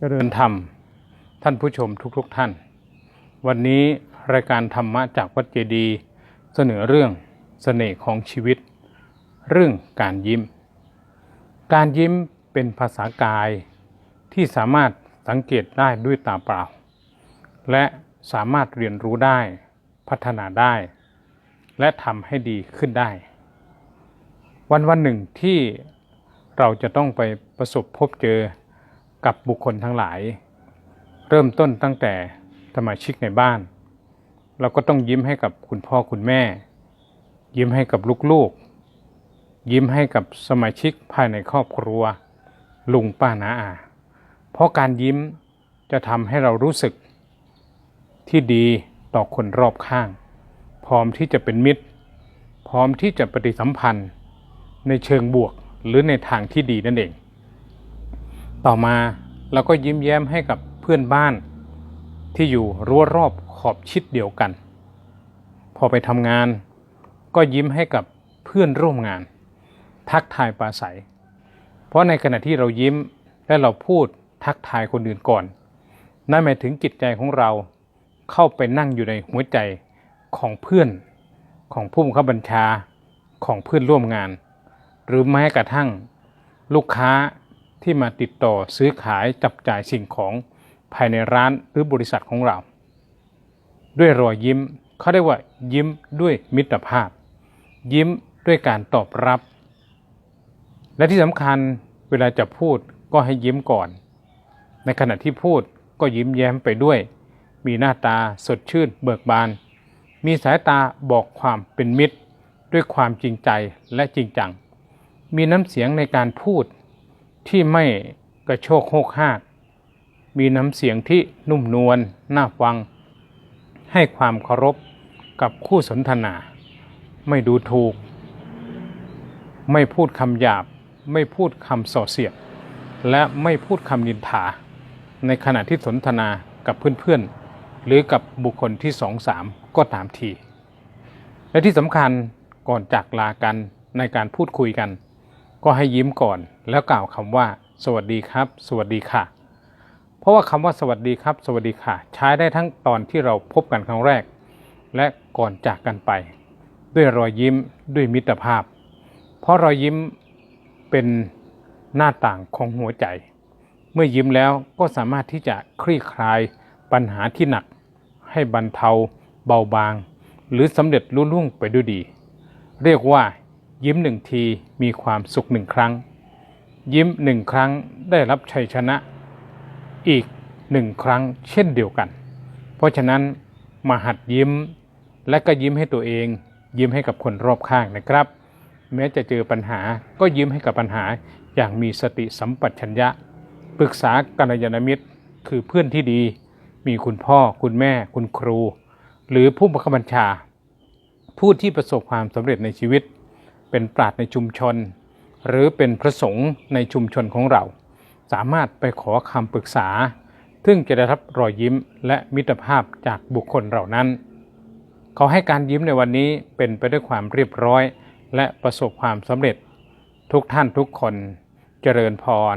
เจริญธรรมท่านผู้ชมทุกๆทท่าน วันนี้รายการธรรมะจากวัดเจดี เสนอเรื่องเสน่ห์ของชีวิต เรื่องการยิ้ม การยิ้มเป็นภาษากายที่สามารถสังเกตได้ด้วยตาเปล่า และสามารถเรียนรู้ได้พัฒนาได้ และทำให้ดีขึ้นได้ วันวันหนึ่งที่เราจะต้องไปประสบพบเจอ กับบุคคลทั้งหลาย เริ่มต้นตั้งแต่สมาชิกในบ้าน เราก็ต้องยิ้มให้กับคุณพ่อคุณแม่ ยิ้มให้กับลูกๆ ยิ้มให้กับสมาชิกภายในครอบครัว ลุงป้าน้าอา เพราะการยิ้มจะทำให้เรารู้สึก ที่ดีต่อคนรอบข้าง พร้อมที่จะเป็นมิตร พร้อมที่จะปฏิสัมพันธ์ ในเชิงบวกหรือในทางที่ดีนั่นเอง ต่อมาเราก็ยิ้มแย้มให้กับเพื่อนบ้าน ที่อยู่รั้วรอบขอบชิดเดียวกัน พอไปทำงาน ก็ยิ้มให้กับเพื่อนร่วมงาน ทักทายปราศัย เพราะในขณะที่เรายิ้มและเราพูดทักทายคนอื่นก่อน นั่นหมายถึงจิตใจของเราเข้าไปนั่งอยู่ในหัวใจของเพื่อนของผู้บังคับบัญชาของเพื่อนร่วมงาน หรือแม้กระทั่งลูกค้า ที่มาติดต่อซื้อขายจับจ่ายสิ่งของภายในร้านหรือบริษัทของเรา ด้วยรอยยิ้มเขาเรียกว่า ยิ้มด้วยมิตรภาพ ยิ้มด้วยการตอบรับ และที่สำคัญเวลาจะพูดก็ให้ยิ้มก่อน ในขณะที่พูดก็ยิ้มแย้มไปด้วย มีหน้าตาสดชื่นเบิกบาน มีสายตาบอกความเป็นมิตร ด้วยความจริงใจและจริงจัง มีน้ำเสียงในการพูด ที่ไม่กระโชกโฮกฮากมีน้ำเสียงที่นุ่มนวลน่าฟัง ให้ความเคารพกับคู่สนทนา ไม่ดูถูก ไม่พูดคำหยาบ ไม่พูดคำส่อเสียด และไม่พูดคำนินทา ในขณะที่สนทนากับเพื่อนๆ หรือกับบุคคลที่สองสามก็ตามที และที่สำคัญก่อนจากลากันในการพูดคุยกัน ก็ให้ยิ้มก่อน แล้วกล่าวคำว่า สวัสดีครับ สวัสดีค่ะ เพราะว่าคำว่าสวัสดีครับ สวัสดีค่ะ ใช้ได้ทั้งตอนที่เราพบกันครั้งแรก และก่อนจากกันไป ด้วยรอยยิ้มด้วยมิตรภาพ เพราะรอยยิ้มเป็นหน้าต่างของหัวใจ เมื่อยิ้มแล้วก็สามารถที่จะคลี่คลายปัญหาที่หนัก ให้บรรเทา เบาบาง หรือสำเร็จรุ่ล่วงไปด้วยดี เรียกว่า ยิ้มหนึ่งทีมีความสุขหนึ่งครั้ง ยิ้มหนึ่งครั้งได้รับชัยชนะอีกหนึ่งครั้งเช่นเดียวกัน เพราะฉะนั้นมาหัดยิ้มและก็ยิ้มให้ตัวเอง ยิ้มให้กับคนรอบข้างนะครับ แม้จะเจอปัญหาก็ยิ้มให้กับปัญหาอย่างมีสติสัมปชัญญะ ปรึกษากัลยาณมิตรคือเพื่อนที่ดี มีคุณพ่อ คุณแม่ คุณครู หรือผู้บังคับบัญชา ผู้ที่ประสบความสำเร็จในชีวิต เป็นปราดในชุมชน หรือเป็นพระสงฆ์ในชุมชนของเรา สามารถไปขอคำปรึกษา ซึ่งจะได้รับรอยยิ้มและมิตรภาพจากบุคคลเหล่านั้นเขาให้การยิ้มในวันนี้เป็นไปด้วยความเรียบร้อย และประสบความสำเร็จ ทุกท่านทุกคนเจริญพร